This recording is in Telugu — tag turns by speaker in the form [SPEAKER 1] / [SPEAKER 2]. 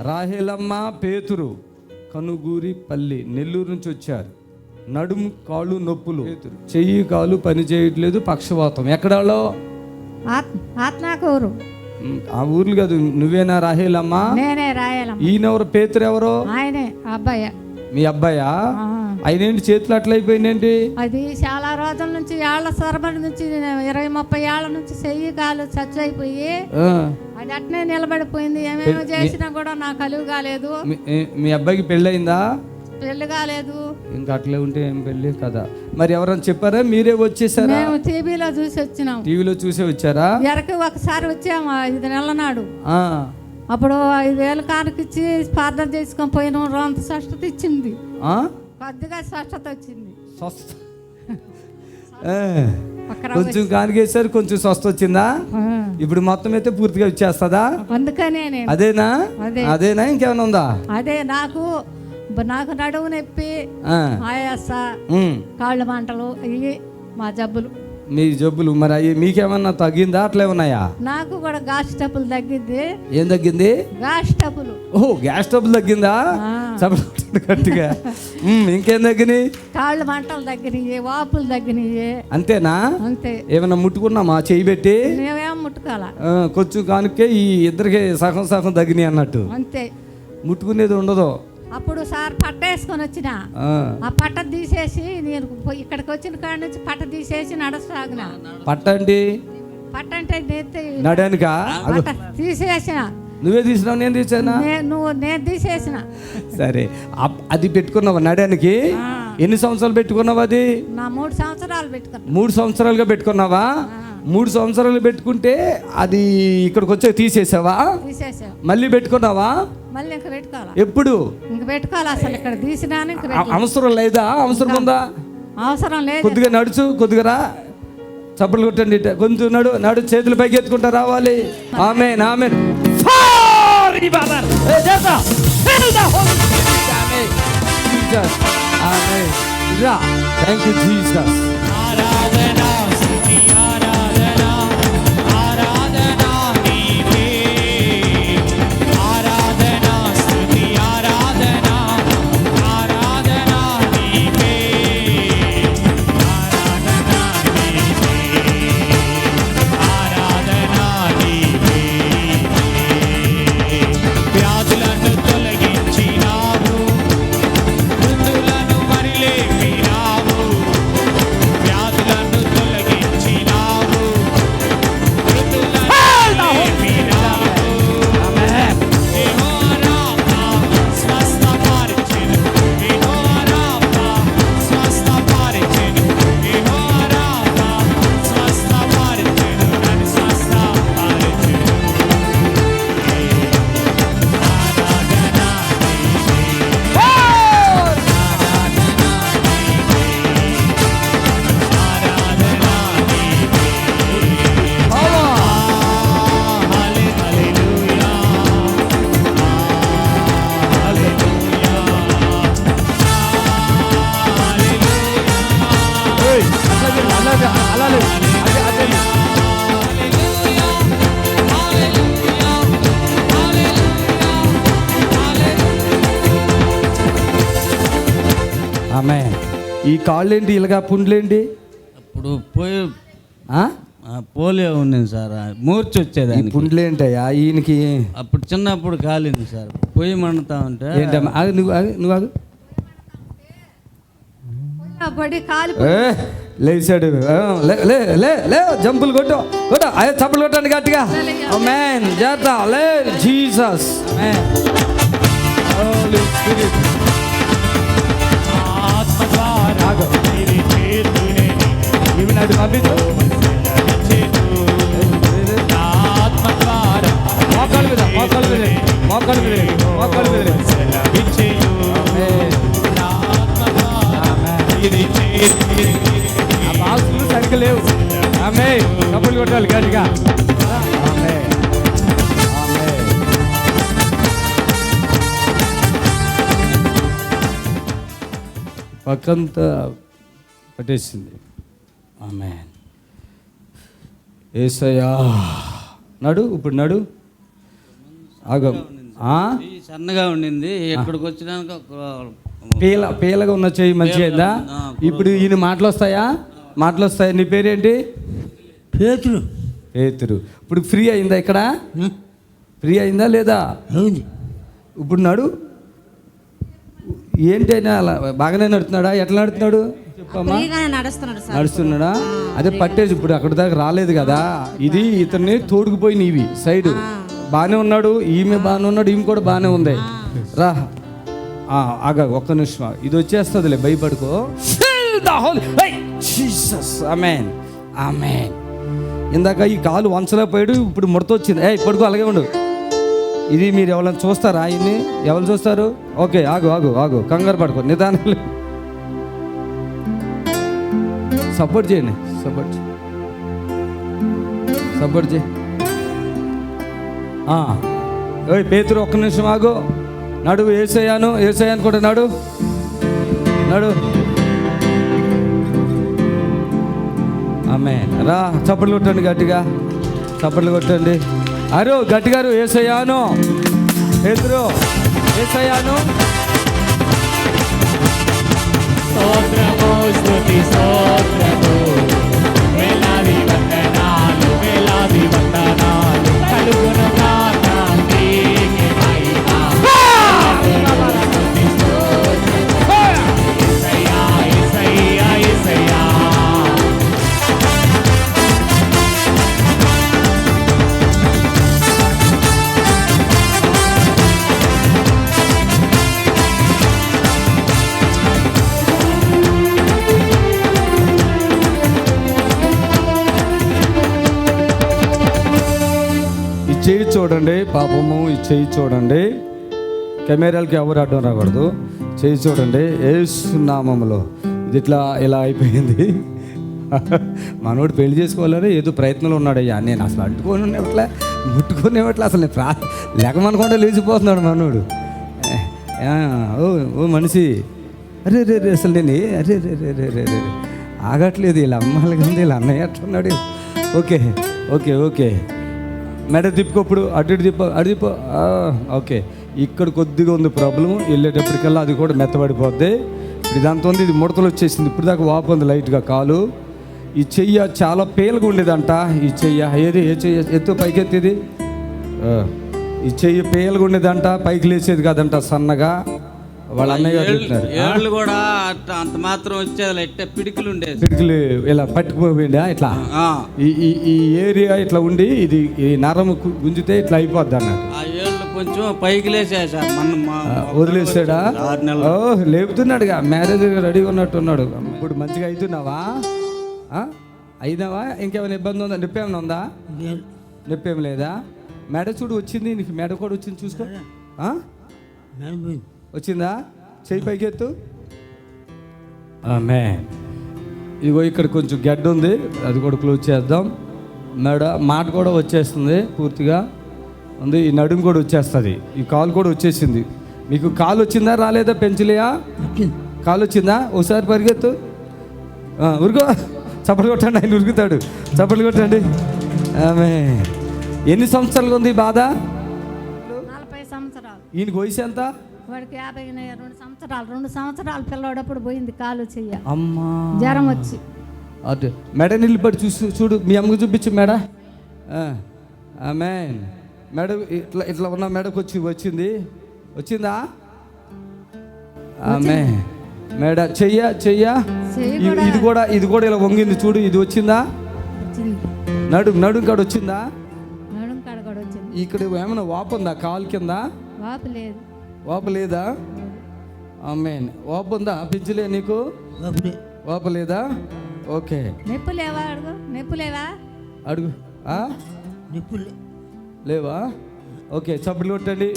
[SPEAKER 1] రాహేలమ్మ పేతురు కనుగూరి పల్లి నెల్లూరు నుంచి వచ్చారు. నడుము కాళ్ళు నొప్పులు. చెయ్యి కాలు పని చేయట్లేదు పక్షవాతం. ఎక్కడాలో?
[SPEAKER 2] ఆత్ ఆత్నాకూరు.
[SPEAKER 1] ఉమ్, ఆ ఊర్లు కాదు నువ్వేనా రాహేలమ్మ?
[SPEAKER 2] నేనే రాయాలమ్మ.
[SPEAKER 1] ఈయనెవరు? పేతురు ఎవరో?
[SPEAKER 2] ఆయనే అబ్బాయి.
[SPEAKER 1] మీ అబ్బాయా? అయినేంటి చేతులు అట్లయిపోయిందేంటి
[SPEAKER 2] అది చాలా రోజుల నుంచి ఏళ్ళ సొరబడి నుంచి ఇరవై ముప్పై ఏళ్ళ నుంచి చెయ్యి కాలు చచ్చు అయిపోయి అది అట్నే నిలబడిపోయింది. ఏమేమో చేసినా కూడా నాకు కలుగు కాలేదు.
[SPEAKER 1] మీ- అబ్బాయికి పెళ్ళయిందా?
[SPEAKER 2] పెళ్ళి కాలేదు.
[SPEAKER 1] ఇంకా అట్లే ఉంటే ఏం పెళ్ళి కదా. మరి ఎవరైనా చెప్పారా? మీరే వచ్చేసారా?
[SPEAKER 2] మేము టీవీలో చూసి వచ్చినాం.
[SPEAKER 1] టీవీలో చూసే వచ్చారా?
[SPEAKER 2] ఎరకు ఒకసారి వచ్చాము ఐదు నెలల నాడు. అప్పుడు ఐదు వేలు కానుకిచ్చి ప్రార్థన చేసుకొని పోయిన రొంత స్పష్టత ఇచ్చింది? కొద్దిగా స్పష్టత వచ్చింది.
[SPEAKER 1] స్వస్థ. కొంచెం కానికేసారు కొంచెం స్వస్థ వచ్చిందా? ఇప్పుడు మొత్తం అయితే పూర్తిగా వచ్చేస్తుందా?
[SPEAKER 2] అందుకనే
[SPEAKER 1] అదేనా?
[SPEAKER 2] అదే.
[SPEAKER 1] అదేనా? ఇంకేమైనా ఉందా?
[SPEAKER 2] అదే నాకు నాకు నడువు నొప్పి ఆయాస. కాళ్ళు మంటలు ఇవి మా జబ్బులు.
[SPEAKER 1] మీ జబ్బులు మరి అవి మీకేమన్నా తగ్గిందా? అట్లే ఉన్నాయా?
[SPEAKER 2] నాకు కూడా గాస్ టప్పులు తగ్గింది.
[SPEAKER 1] ఏం తగ్గింది?
[SPEAKER 2] గాస్ టప్పులు
[SPEAKER 1] ఓ గ్యాస్ ట్రబుల్ తగ్గిందా? గట్టిగా. ఇంకేం తగ్గినాయి?
[SPEAKER 2] కాళ్ళు మంటలు తగ్గినాయి వాపులు తగ్గినాయి.
[SPEAKER 1] అంతేనా?
[SPEAKER 2] అంతే.
[SPEAKER 1] ఏమైనా ముట్టుకున్నామా? చేయి పెట్టి?
[SPEAKER 2] మేమేం ముట్టుకోవాల
[SPEAKER 1] కొంచెం కానుకే ఈ ఇద్దరికి సగం సగం తగ్గినాయి అన్నట్టు.
[SPEAKER 2] అంతే.
[SPEAKER 1] ముట్టుకునేది ఉండదు.
[SPEAKER 2] అప్పుడు సార్ పట్ట వేసుకొని వచ్చిన.
[SPEAKER 1] ఆ,
[SPEAKER 2] పట్ట తీసేసి నేను ఇక్కడికి వచ్చిన కాడ నుంచి పట్ట తీసేసి నడసాగిన
[SPEAKER 1] పట్టండి
[SPEAKER 2] పట్ట అంటే
[SPEAKER 1] నడానికా
[SPEAKER 2] పట్ట తీసేసిన.
[SPEAKER 1] నువ్వే తీసినావు నేను తీసానా?
[SPEAKER 2] నువ్వు నేను తీసేసిన.
[SPEAKER 1] సరే. అది పెట్టుకున్నావా నడానికి ఎన్ని సంవత్సరాలు పెట్టుకున్నావు అది?
[SPEAKER 2] నా మూడు సంవత్సరాలు పెట్టుకున్నా.
[SPEAKER 1] మూడు సంవత్సరాలుగా పెట్టుకున్నావా? మూడు సంవత్సరాలు పెట్టుకుంటే అది ఇక్కడికి వచ్చే తీసేసావు? మళ్ళీ పెట్టుకున్నావా?
[SPEAKER 2] మళ్ళీ ఇంక పెట్టుకోవాలా?
[SPEAKER 1] ఎప్పుడు?
[SPEAKER 2] ఇంక పెట్టుకోవాలి అసలు? ఇక్కడ తీసినాను ఇంక
[SPEAKER 1] అ-
[SPEAKER 2] పెట్టు.
[SPEAKER 1] అవసరం లేదా? అవసరం ఉందా?
[SPEAKER 2] అవసరం లేదు.
[SPEAKER 1] కొద్దిగా నడుచు కొద్దిగా రా. చప్పలు కొట్టండి. కొంచెం నడు నడు. చేతులు పైకి ఎత్తుకుంటా రావాలి. ఆమె ఆమె థ్యాంక్ యూ జీసస్ ఈ కాళ్ళేంటి ఇలాగా పుండ్లేంటి?
[SPEAKER 3] అప్పుడు పోయి పోలియో ఉన్నది సార్ ఆ, మూర్ఛ
[SPEAKER 1] ఈ
[SPEAKER 3] వచ్చేదానికి.
[SPEAKER 1] పుండ్లేంటయ్యా ఈయనకి?
[SPEAKER 3] అప్పుడు చిన్నప్పుడు కాలింది సార్ పొయ్యి మండుతా ఉంటే.
[SPEAKER 1] ఏంటమ్మా ఆగు, నువ్వు ఆగు, నువ్వు ఏ, లేచాడు. లే లే లే లే జంపులు కొట్టు కొట్టు. అయ్యో చప్పులు కొట్టండి గట్టిగా. మ్యాన్ జాగ్రత్త. లే జీసస్ బాక్సులు సరిగ్గా లేవు. ఆమె చప్పులు కొట్టాలి గట్టిగా. పక్కంతా పట్టేసింది. ఆమె ఏసయ్యా. నడు ఇప్పుడు నడు. ఆగం. ఆ?
[SPEAKER 3] ఈ సన్నగా ఉండింది. ఇక్కడికి వచ్చినాక
[SPEAKER 1] పీల పీలగా ఉన్న చెయ్యి మంచిగా ఇప్పుడు ఈయన మాటలు వస్తాయా మాటలు వస్తాయా నీ పేరేంటి?
[SPEAKER 4] పేతురు.
[SPEAKER 1] పేతురు. ఇప్పుడు ఫ్రీ అయిందా ఇక్కడ? ఫ్రీ అయిందా లేదా? ఇప్పుడు నాడు. ఏంటి అయినా అలా బాగానే నడుతున్నాడా? ఎట్లా నడుతున్నాడు?
[SPEAKER 5] నడుస్తున్నాడు
[SPEAKER 1] అదే పట్టేసి ఇప్పుడు అక్కడ దాకా రాలేదు కదా. ఇది ఇతన్ని తోడుకుపోయి నీవి సైడ్. బాగానే ఉన్నాడు ఈమె బాగానే ఉన్నాడు ఈమె కూడా బాగానే ఉంది. రా. ఆగా ఒక్క నిమిషం ఇది వచ్చేస్తుందిలే భయపడుకో. అమెన్ అమెన్ ఇందాక ఈ కాలు వంచలేకపోయాడు ఇప్పుడు ముడత వచ్చింది. ఏ పడుకో అలాగే ఉండు. ఇది మీరు ఎవరైనా చూస్తారా ఆయన్ని ఎవరు చూస్తారు? ఓకే ఆగు ఆగు ఆగు. కంగారు పడుకో నిదానం సపోర్ట్ చేయండి. సపోర్ట్ సపోర్ట్ చేయి ఓయ్ పేతురు ఒక్క నిమిషం ఆగు. నడు ఏసయ్యాను ఏసయ్యాను కూడా నడు. నడు. ఆమె రా చప్పట్లు కొట్టండి గట్టిగా. చప్పట్లు కొట్టండి. అరు గట్టిగారు ఏసయ్యాను. ఎదురు ఏసయ్యాను.
[SPEAKER 6] స్తోత్రము స్తుతి స్తోత్రము.
[SPEAKER 1] చూడండి పాపము ఈ చెయ్యి చూడండి. కెమెరాలకి ఎవరు అడ్డం రాకూడదు. చేయి చూడండి ఏసునామంలో ఇది ఇట్లా ఇలా అయిపోయింది. మనోడు పెళ్ళి చేసుకోవాలని ఏదో ప్రయత్నంలో ఉన్నాడయ్యా నేను అసలు అడ్డుకొని ఇట్లా ముట్టుకొని ఇవ్వట్లే అసలు నేను ప్రా లేకమనకుండా లేచిపోతున్నాడు మనోడు. ఓ ఓ మనిషి. అరే రే రే అసలు నేను అరే రే రే రే రే రే రే. ఆగట్లేదు వీళ్ళ అమ్మాయిలు కానీ వీళ్ళ అన్నయ్య అట్లున్నాడు. Okay okay okay. మెడ తిప్పుకోప్పుడు అటు ఇటు తిప్ప అటు తిప్ప. ఓకే. ఇక్కడ కొద్దిగా ఉంది ప్రాబ్లం వెళ్ళేటప్పటికల్లా అది కూడా మెత్తబడిపోద్ది. ఇప్పుడు ఇదంతా ఉంది ఇది ముడతలు వచ్చేసింది. ఇప్పుడు దాకా వాపు ఉంది లైట్గా కాలు. ఈ చెయ్య చాలా పేలుగా ఉండేదంట. ఈ చెయ్య ఏది? ఏ చెయ్య? ఎత్తు పైకెత్తేది ఈ చెయ్యి పేలుగా ఉండేదంట. పైకి లేచేది కాదంట సన్నగా. వాళ్ళ అన్నయ్య గారు
[SPEAKER 3] ఏళ్ళు
[SPEAKER 1] చెప్తున్నారు
[SPEAKER 3] ఏళ్ళు కూడా అట్ట అంత మాత్రం వచ్చేది ఇట్ట పిడికిలు ఉండేది.
[SPEAKER 1] పిడికిలు ఇలా పట్టుకుపోయిందా ఇట్లా?
[SPEAKER 3] ఆ,
[SPEAKER 1] ఈ ఈ ఏరియా ఇట్లా ఉండి ఇది ఈ నరం కు- గుంజితే ఇట్లా అయిపోద్ది అన్నట్టు.
[SPEAKER 3] ఆ ఏళ్ళు కొంచెం పైకి లేచాయి సార్. మన
[SPEAKER 1] వదిలేసాడా
[SPEAKER 3] ఆరు నెలలు.
[SPEAKER 1] ఓ లేపుతున్నాడుగా. మ్యారేజ్ రెడీగా ఉన్నట్టు ఉన్నాడు ఇప్పుడు మంచిగా అవుతున్నావా? ఆ? అయినావా? ఇంకేమైనా ఇబ్బంది ఉందా? నొప్పి ఏమైనా ఉందా? నొప్పి ఏం లేదా? మెడ చూడు వచ్చింది నీకు మెడ కూడా వచ్చింది చూసుకో. వచ్చిందా? చెయ్యి పైకెత్తు. ఆమె ఇగో ఇక్కడ కొంచెం గడ్డ ఉంది అది కూడా క్లోజ్ చేద్దాం. మెడ మాట కూడా వచ్చేస్తుంది పూర్తిగా. ఉంది ఈ నడుము కూడా వచ్చేస్తుంది. ఈ కాలు కూడా వచ్చేసింది. మీకు కాలు వచ్చిందా రాలేదా పెంచలేయా కాలు వచ్చిందా? ఒకసారి పరిగెత్తు. ఆ, ఉరుకో చప్పట్లు కొట్టండి ఆయన ఉరుకుతాడు. చప్పట్లు కొట్టండి. ఆమె ఎన్ని సంవత్సరాలుగా ఉంది బాధ?
[SPEAKER 2] నలభై సంవత్సరాలు.
[SPEAKER 1] ఈయనకి వయసు ఎంత?
[SPEAKER 2] వాడికి యాభై రెండు సంవత్సరాలు రెండు సంవత్సరాలు పిల్లోడప్పుడు పోయింది కాలు చెయ్య.
[SPEAKER 1] అమ్మా.
[SPEAKER 2] జ్వరం వచ్చి.
[SPEAKER 1] అదే మెడ నిలబడి చూసి చూడు మీ అమ్మకు చూపించు మెడ. ఆమె మెడ ఇట్లా ఇట్లా ఉన్న మెడకు వచ్చి వచ్చింది. వచ్చిందా? ఆమె మెడ చెయ్య చెయ్య. ఇది- కూడా ఇది కూడా ఇలా వంగింది చూడు ఇది వచ్చిందా? నడు నడు కూడా వచ్చింది? ఇక్కడ ఏమైనా వాపు ఉందా? కాలు కింద?
[SPEAKER 2] వాపు లేదు.
[SPEAKER 1] వాపు లేదా? ఆమె వాపు ఉందా? పించలే నీకు? వాపు లేదా? ఓకే.
[SPEAKER 2] నొప్పి లేవా? అడుగు. నొప్పి లేవా?
[SPEAKER 1] అడుగు. ఆ?
[SPEAKER 4] నిప్పులే
[SPEAKER 1] లేవా? ఓకే చప్పట్లు కొట్టండి.